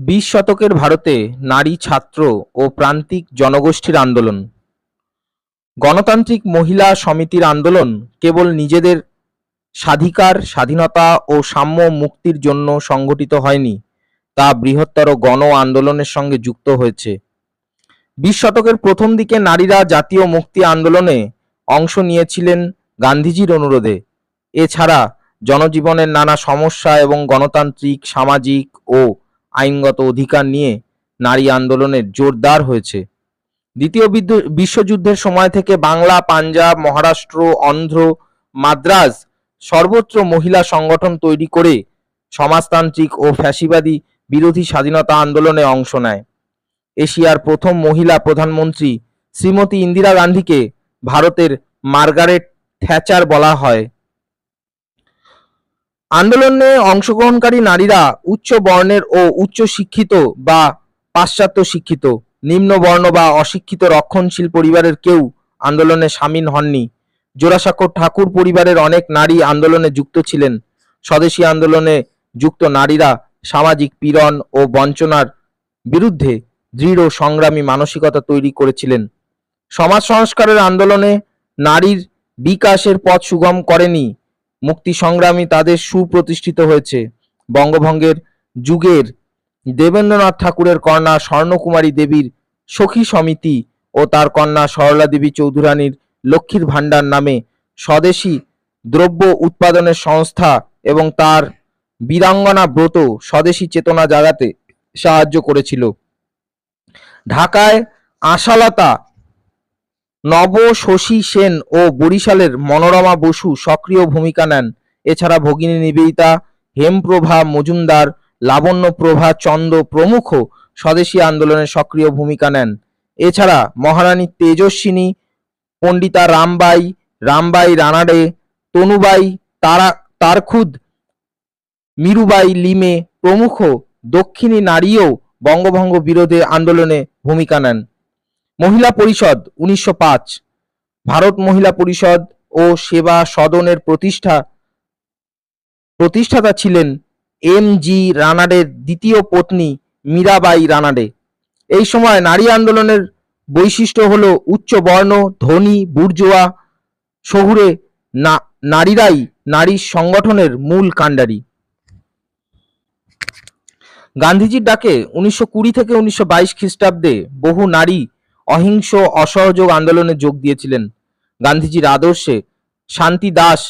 বিশ শতকের ভারতে নারী ছাত্র ও প্রান্তিক জনগোষ্ঠীর আন্দোলন। গণতান্ত্রিক মহিলা সমিতির আন্দোলন কেবল নিজেদের স্বাধিকার, স্বাধীনতা ও সাম্য মুক্তির জন্য সংগঠিত হয়নি, তা বৃহত্তর গণ আন্দোলনের সঙ্গে যুক্ত হয়েছে। বিশ শতকের প্রথম দিকে নারীরা জাতীয় মুক্তি আন্দোলনে অংশ নিয়েছিলেন গান্ধীজির অনুরোধে। এছাড়া জনজীবনের নানা সমস্যা এবং গণতান্ত্রিক, সামাজিক ও আইনগত অধিকার নিয়ে নারী আন্দোলনের জোরদার হয়েছে। দ্বিতীয় বিশ্বযুদ্ধের সময় থেকে বাংলা, পাঞ্জাব, মহারাষ্ট্র, অন্ধ্র, মাদ্রাজ সর্বত্র মহিলা সংগঠন তৈরি করে সমাজতান্ত্রিক ও ফ্যাসিবাদী বিরোধী স্বাধীনতা আন্দোলনে অংশ নেয়। এশিয়ার প্রথম মহিলা প্রধানমন্ত্রী শ্রীমতী ইন্দিরা গান্ধীকে ভারতের মার্গারেট থ্যাচার বলা হয়। আন্দোলনে অংশগ্রহণকারী নারীরা উচ্চ বর্ণের ও উচ্চ শিক্ষিত বা পাশ্চাত্য শিক্ষিত, নিম্ন বর্ণ বা অশিক্ষিত রক্ষণশীল পরিবারের কেউ আন্দোলনে সামিল হননি। জোড়াসাঁকোর ঠাকুর পরিবারের অনেক নারী আন্দোলনে যুক্ত ছিলেন। স্বদেশী আন্দোলনে যুক্ত নারীরা সামাজিক পীড়ন ও বঞ্চনার বিরুদ্ধে দৃঢ় সংগ্রামী মানসিকতা তৈরি করেছিলেন। সমাজ সংস্কারের আন্দোলনে নারীর বিকাশের পথ সুগম করেনি। মুক্তি সংগ্রামী তাদের সুপ্রতিষ্ঠিত হয়েছে। বঙ্গভঙ্গের যুগের দেবেন্দ্রনাথ ঠাকুরের কন্যা স্বর্ণকুমারী দেবীর সখী সমিতি ও তার কন্যা সরলা দেবী চৌধুরানীর লক্ষ্মীর ভাণ্ডার নামে স্বদেশী দ্রব্য উৎপাদনের সংস্থা এবং তার বীরাঙ্গনা ব্রত স্বদেশী চেতনা জাগাতে সাহায্য করেছিল। ঢাকায় আশালতা নব শশী সেন ও বরিশালের মনোরমা বসু সক্রিয় ভূমিকা নেন। এছাড়া ভগিনী নিবেদিতা, হেমপ্রভা মজুমদার, লাবণ্যপ্রভা চন্দ প্রমুখ স্বদেশী আন্দোলনে সক্রিয় ভূমিকা নেন। এছাড়া মহারানী তেজস্বিনী, পণ্ডিতা রামবাই রামবাই রানাডে, তনুবাই, তারা, তারখুদ, মিরুবাই লিমে প্রমুখ দক্ষিণী নারীও বঙ্গভঙ্গ বিরোধী আন্দোলনে ভূমিকা নেন। মহিলা পরিষদ উনিশশো পাঁচ। ভারত মহিলা পরিষদ ও সেবা সদনের প্রতিষ্ঠা, প্রতিষ্ঠাতা ছিলেন এম জি রানাডের দ্বিতীয় পত্নী মীরাবাই রানাডে। এই সময় নারী আন্দোলনের বৈশিষ্ট্য হল উচ্চ বর্ণ, ধনী, বুর্জোয়া, শহুরে নারীরাই নারী সংগঠনের মূল কাণ্ডারি। গান্ধীজির ডাকে উনিশশো কুড়ি থেকে উনিশশো বাইশ খ্রিস্টাব্দে বহু নারী অহিংস অসহযোগ আন্দোলনে যোগ দিয়েছিলেন। গান্ধীজির আদর্শে শান্তি দাস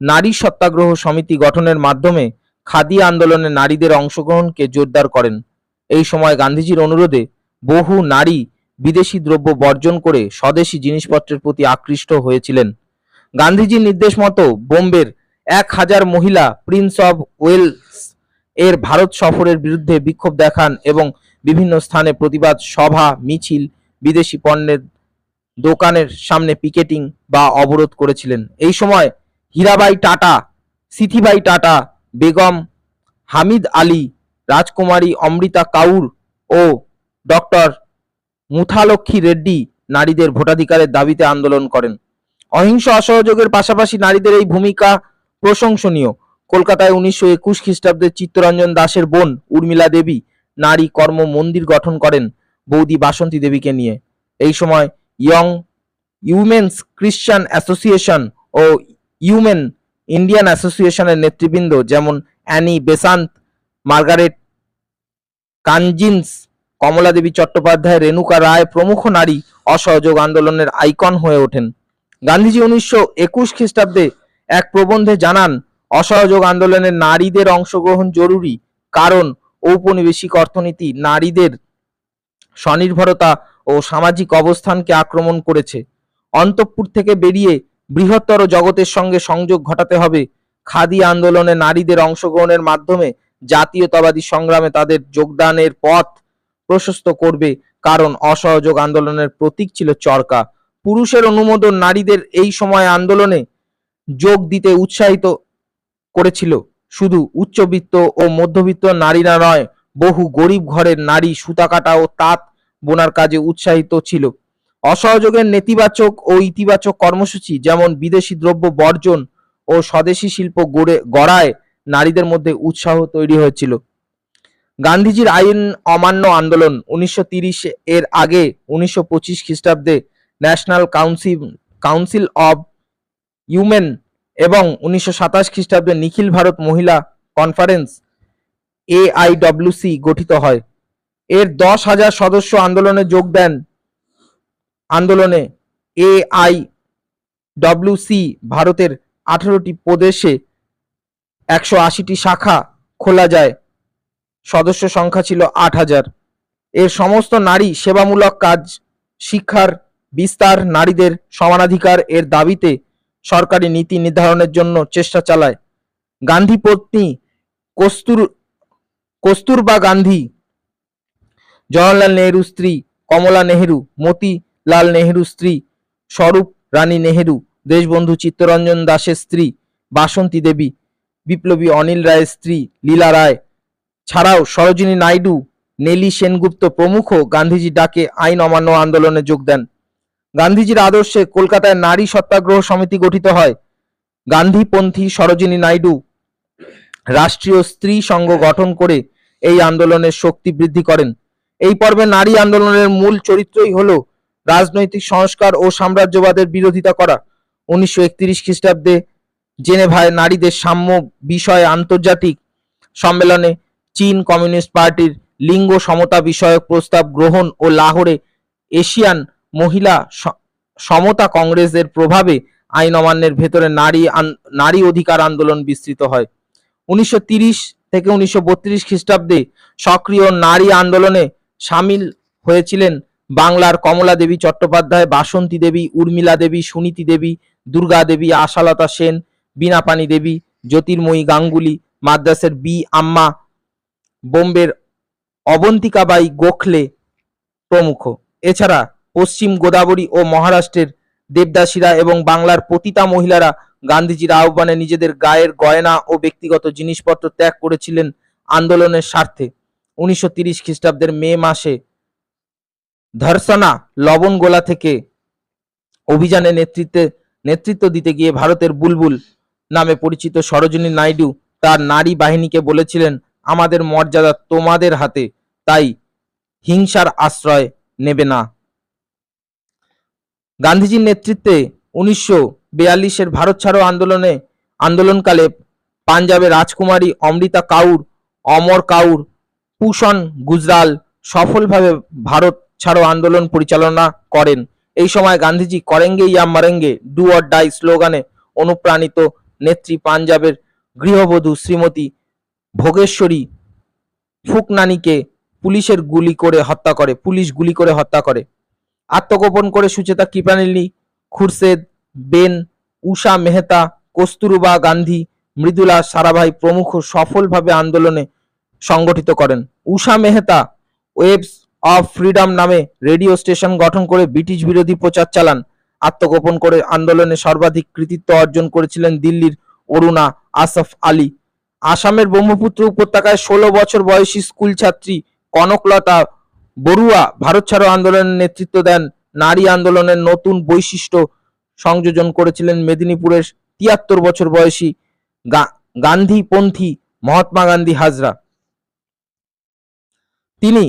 নারী সত্যাগ্রহ সমিতি গঠনের মাধ্যমে খাদি আন্দোলনে নারীদের অংশগ্রহণকে জোরদার করেন। এই সময় গান্ধীজির অনুরোধে বহু নারী বিদেশি দ্রব্য বর্জন করে স্বদেশী জিনিসপত্রের প্রতি আকৃষ্ট হয়েছিলেন। গান্ধীজির নির্দেশ মতো বোম্বের এক হাজার মহিলা প্রিন্স অব ওয়েলস এর ভারত সফরের বিরুদ্ধে বিক্ষোভ দেখান এবং বিভিন্ন স্থানে প্রতিবাদ, সভা, মিছিল বিদেশি পণ্যের দোকানের সামনে পিকেটিং বা অবরোধ করেছিলেন। এই সময় হীরাবাই টাটা, সিথিবাই টাটা, বেগম, হামিদ আলী, রাজকুমারী অমৃতা কাউর ও ডক্টর মুথালক্ষ্মী রেড্ডি নারীদের ভোটাধিকারের দাবিতে আন্দোলন করেন। অহিংস অসহযোগের পাশাপাশি নারীদের এই ভূমিকা প্রশংসনীয়। কলকাতায় উনিশশো একুশ খ্রিস্টাব্দে চিত্তরঞ্জন দাসের বোন উর্মিলা দেবী নারী কর্ম মন্দির গঠন করেন। বৌদি বাসন্তী দেবীকে নিয়ে। এই সময় ইয়ং ইউমেন্স খ্রিস্টান অ্যাসোসিয়েশন ও ইউমেন ইন্ডিয়ান অ্যাসোসিয়েশনের নেতৃবৃন্দ যেমন Annie Besant Margaret Cousins Kamala Devi Chattopadhyay, Renuka Ray প্রমুখ নারী অসহযোগ আন্দোলনের আইকন হয়ে ওঠেন। গান্ধীজি উনিশশো একুশ খ্রিস্টাব্দে এক প্রবন্ধে জানান, অসহযোগ আন্দোলনে নারীদের অংশগ্রহণ জরুরি কারণ ঔপনিবেশিক অর্থনীতি নারীদের স্বনির্ভরতা ও সামাজিক অবস্থানকে আক্রমণ করেছে। অন্তঃপুর থেকে বেরিয়ে বৃহত্তর জগতের সঙ্গে সংযোগ ঘটাতে হবে। খাদি আন্দোলনে নারীদের অংশগ্রহণের মাধ্যমে জাতীয়তাবাদী সংগ্রামে তাদের যোগদানের পথ প্রশস্ত করবে। কারণ অসহযোগ আন্দোলনের প্রতীক ছিল চরকা। পুরুষের অনুমোদন নারীদের এই সময় আন্দোলনে যোগ দিতে উৎসাহিত করেছিল। শুধু উচ্চবিত্ত ও মধ্যবিত্ত নারীরা নয় বহু গরিব ঘরের নারী সুতা কাটা ও তাঁত বোনার কাজে উৎসাহিত ছিল। অসহযোগের নেতিবাচক ও ইতিবাচক কর্মসূচি যেমন বিদেশি দ্রব্য বর্জন ও স্বদেশী শিল্প গড়ে, গড়ায় নারীদের মধ্যে উৎসাহ তৈরি হয়েছিল। গান্ধীজির আইন অমান্য আন্দোলন উনিশশো এর আগে উনিশশো পঁচিশ খ্রিস্টাব্দে National Council Council of Women এবং উনিশশো সাতাশ খ্রিস্টাব্দে নিখিল ভারত মহিলা কনফারেন্স এআইডব্লিউসি গঠিত হয়। এর দশ হাজার সদস্য আন্দোলনে যোগ দেন। আন্দোলনে এআই ডব্লিউসি ভারতের আঠারোটি প্রদেশে একশো আশিটি শাখা খোলা যায়। সদস্য সংখ্যা ছিল আট হাজার। এর সমস্ত নারী সেবামূলক কাজ, শিক্ষার বিস্তার, নারীদের সমানাধিকার এর দাবিতে সরকারি নীতি নির্ধারণের জন্য চেষ্টা চালায়। গান্ধী পত্নী কস্তুর কস্তুরবা গান্ধী, জওয়াহরলাল নেহরু স্ত্রী, কমলা নেহেরু, মতিলাল নেহেরু স্ত্রী, স্বরূপ রানী নেহেরু, দেশবন্ধু চিত্তরঞ্জন দাসের স্ত্রী, বাসন্তী দেবী, বিপ্লবী অনিল রায়ের স্ত্রী, লীলা রায়। ছাড়াও সরোজিনী নাইডু, নেলি সেনগুপ্ত প্রমুখ গান্ধীজি ডাকে আইন অমান্য আন্দোলনে যোগ দেন। গান্ধীজির আদর্শে কলকাতায় নারী সত্যাগ্রহ সমিতি গঠিত হয়। গান্ধীপন্থী সরোজিনী নাইডু রাষ্ট্রীয় স্ত্রী সংঘ গঠন করে এই আন্দোলনের শক্তি বৃদ্ধি করেন। এই পর্বে নারী আন্দোলনের মূল চরিত্রই হল রাজনৈতিক সংস্কার ও সাম্রাজ্যবাদের বিরোধিতা করা। উনিশশো একত্রিশ খ্রিস্টাব্দে জেনেভায় নারীদের সাম্য বিষয়ে আন্তর্জাতিক সম্মেলনে চীন কমিউনিস্ট পার্টির লিঙ্গ সমতা বিষয়ক প্রস্তাব গ্রহণ ও লাহোরে এশিয়ান মহিলা সমতা কংগ্রেসের প্রভাবে আইন অমান্যের ভেতরে নারী নারী অধিকার আন্দোলন বিস্তৃত হয়। উনিশশো থেকে উনিশশো বত্রিশ খ্রিস্টাব্দে সক্রিয় নারী আন্দোলনে সামিল হয়েছিলেন বাংলার কমলা দেবী চট্টোপাধ্যায়, বাসন্তী দেবী, উর্মিলা দেবী, সুনীতি দেবী, দুর্গা দেবী, আশালতা সেন বীণাপানি দেবী, জ্যোতির্ময়ী গাঙ্গুলি, মাদ্রাসের বি আম্মা, বোম্বের অবন্তিকাবাই গোখলে প্রমুখ। এছাড়া পশ্চিম গোদাবরী ও মহারাষ্ট্রের দেবদাসীরা এবং বাংলার পতিতা মহিলারা গান্ধীজির আহ্বানে নিজেদের গায়ের গয়না ও ব্যক্তিগত জিনিসপত্র ত্যাগ করেছিলেন আন্দোলনের স্বার্থে। উনিশশো তিরিশ খ্রিস্টাব্দের মে মাসে ধর্ষণা লবণগোলা থেকে অভিযানে নেতৃত্বে, নেতৃত্ব দিতে গিয়ে ভারতের বুলবুল নামে পরিচিত সরোজিনী নাইডু তার নারী বাহিনীকে বলেছিলেন, আমাদের মর্যাদা তোমাদের হাতে, তাই হিংসার আশ্রয় নেবে না। গান্ধীজির নেতৃত্বে উনিশশো বিয়াল্লিশের ভারত ছাড়ো আন্দোলনে, আন্দোলনকালে পাঞ্জাবের রাজকুমারী অমৃতা কাউর, অমর কাউর পুষণ গুজরাল সফলভাবে ভারত ছাড়ো আন্দোলন পরিচালনা করেন। এই সময় গান্ধীজি করেঙ্গে ইয়া মারেঙ্গে, ডু অর ডাই স্লোগানে অনুপ্রাণিত নেত্রী পাঞ্জাবের গৃহবধূ শ্রীমতী ভোগেশ্বরী ফুকনানিকে পুলিশের গুলি করে হত্যা করে, পুলিশ গুলি করে হত্যা করে। আত্মগোপন করে সুচেতা কৃপানিলী খুরশেদ বেন, উষা মেহতা, কস্তুরবা গান্ধী, মৃদুলা সারাভাই প্রমুখ সফলভাবে আন্দোলনে সংগঠিত করেন। Usha Mehta waves of freedom নামে রেডিও স্টেশন গঠন করে ব্রিটিশ বিরোধী প্রচার চালান। আত্মগোপন করে আন্দোলনে সর্বাধিক কৃতিত্ব অর্জন করেছিলেন দিল্লির অরুণা আসফ আলী। আসামের ব্রহ্মপুত্র উপত্যকায় ষোলো বছর বয়সী স্কুল ছাত্রী কনকলতা বড়ুয়া ভারত ছাড়ো আন্দোলনের নেতৃত্ব দেন। নারী আন্দোলনের নতুন বৈশিষ্ট্য সংযোজন করেছিলেন মেদিনীপুরের তিয়াত্তর বছর বয়সী গান্ধীপন্থী মহাত্মা গান্ধী হাজরা। তিনি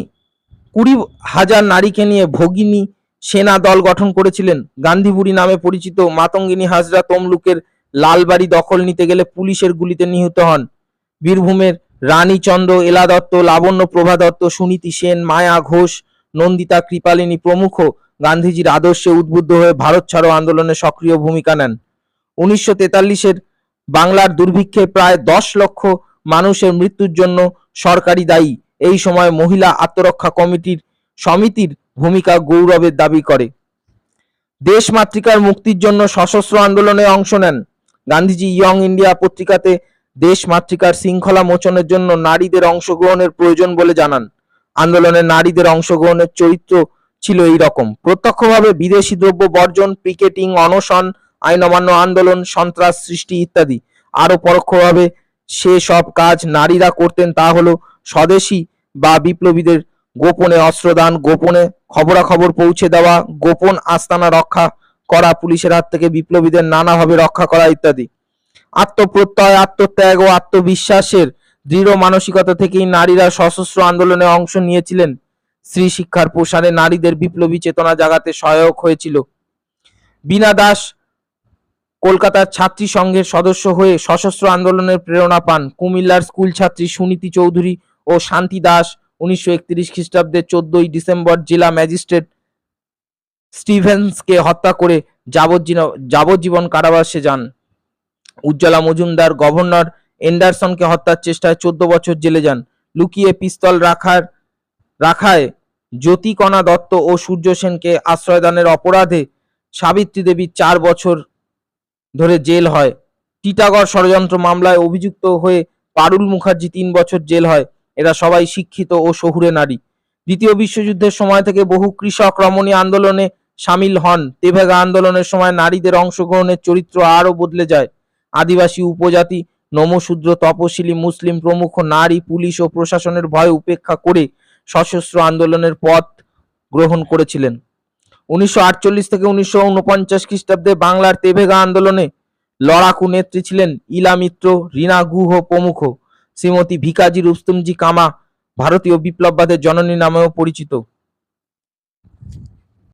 কুড়ি হাজার নারীকে নিয়ে ভগিনী সেনা দল গঠন করেছিলেন। গান্ধীবুড়ি নামে পরিচিত মাতঙ্গিনী হাজরা তমলুকের লালবাড়ি দখল নিতে গেলে পুলিশের গুলিতে নিহত হন। বীরভূমের রানী চন্দ্র এলা দত্ত লাবণ্য প্রভা দত্ত সুনীতি সেন, মায়া ঘোষ, নন্দিতা কৃপালিনী প্রমুখ গান্ধীজির আদর্শে উদ্বুদ্ধ হয়ে ভারত ছাড়ো আন্দোলনে সক্রিয় ভূমিকা নেন। উনিশশো তেতাল্লিশের বাংলার দুর্ভিক্ষে প্রায় দশ লক্ষ মানুষের মৃত্যুর জন্য সরকারি দায়ী। এই সময় মহিলা আত্মরক্ষা কমিটির সমিতির ভূমিকা গৌরবের দাবি করে। দেশ মাতৃকার মুক্তির জন্য সশস্ত্র আন্দোলনে অংশ নেন। গান্ধীজি ইয়ং ইন্ডিয়া পত্রিকাতে দেশ মাতৃকার শৃঙ্খলা মোচনের জন্য নারীদের অংশগ্রহণের প্রয়োজন বলে জানান। আন্দোলনে নারীদের অংশগ্রহণের চরিত্র ছিল এই রকম প্রত্যক্ষভাবে বিদেশি দ্রব্য বর্জন, পিকেটিং, অনশন আইন অমান্য আন্দোলন, সন্ত্রাস সৃষ্টি ইত্যাদি। আরও পরোক্ষভাবে সে সব কাজ নারীরা করতেন তা হলো স্বদেশী বা বিপ্লবীদের গোপনে অস্ত্রদান, গোপনে খবরাখবর পৌঁছে দেওয়া, গোপন আস্তানা রক্ষা করা, পুলিশের হাত থেকে বিপ্লবীদের নানাভাবে রক্ষা করা ইত্যাদি। আত্মপ্রত্যয়, আত্মত্যাগ ও আত্মবিশ্বাসের দৃঢ় মানসিকতা থেকেই নারীরা সশস্ত্র আন্দোলনে অংশ নিয়েছিলেন। স্ত্রী শিক্ষার প্রসারে নারীদের বিপ্লবী চেতনা জাগাতে সহায়ক হয়েছিল। বীণা দাস কলকাতার ছাত্রী সংঘের সদস্য হয়ে সশস্ত্র আন্দোলনের প্রেরণা পান। কুমিল্লার স্কুল ছাত্রী সুনীতি চৌধুরী ও শান্তি দাস উনিশশো একত্রিশ খ্রিস্টাব্দে চোদ্দই ডিসেম্বর জেলা ম্যাজিস্ট্রেট স্টিভেন্সকে হত্যা করে যাবজ্জীবন কারাবাসে যান। উজ্জ্বলা মজুমদার গভর্নর এন্ডারসনকে হত্যার চেষ্টায় চোদ্দ বছর জেলে যান। লুকিয়ে পিস্তল রাখার, রাখায় জ্যোতিকণা দত্ত ও সূর্য সেনকে আশ্রয়দানের অপরাধে সাবিত্রী দেবী চার বছর ধরে জেল হয়। টিটাগড় ষড়যন্ত্র মামলায় অভিযুক্ত হয়ে পারুল মুখার্জি তিন বছর জেল হয়। এরা সবাই শিক্ষিত ও শহুরে নারী। দ্বিতীয় বিশ্বযুদ্ধের সময় থেকে বহু কৃষক রমণী আন্দোলনে সামিল হন। তেভেগা আন্দোলনের সময় নারীদের অংশগ্রহণের চরিত্র আরও বদলে যায়। আদিবাসী উপজাতি, নমশূদ্র, তপশিলি, মুসলিম প্রমুখ নারী, পুলিশ ও প্রশাসনের ভয় উপেক্ষা করে সশস্ত্র আন্দোলনের পথ গ্রহণ করেছিলেন। উনিশশো আটচল্লিশ থেকে উনিশশো উনপঞ্চাশ খ্রিস্টাব্দে বাংলার তেভেগা আন্দোলনে লড়াকু নেত্রী ছিলেন ইলা মিত্র রীনা গুহ প্রমুখ। শ্রীমতী ভিকাজি রুস্তমজি কামা ভারতীয় বিপ্লববাদের জননী নামেও পরিচিত।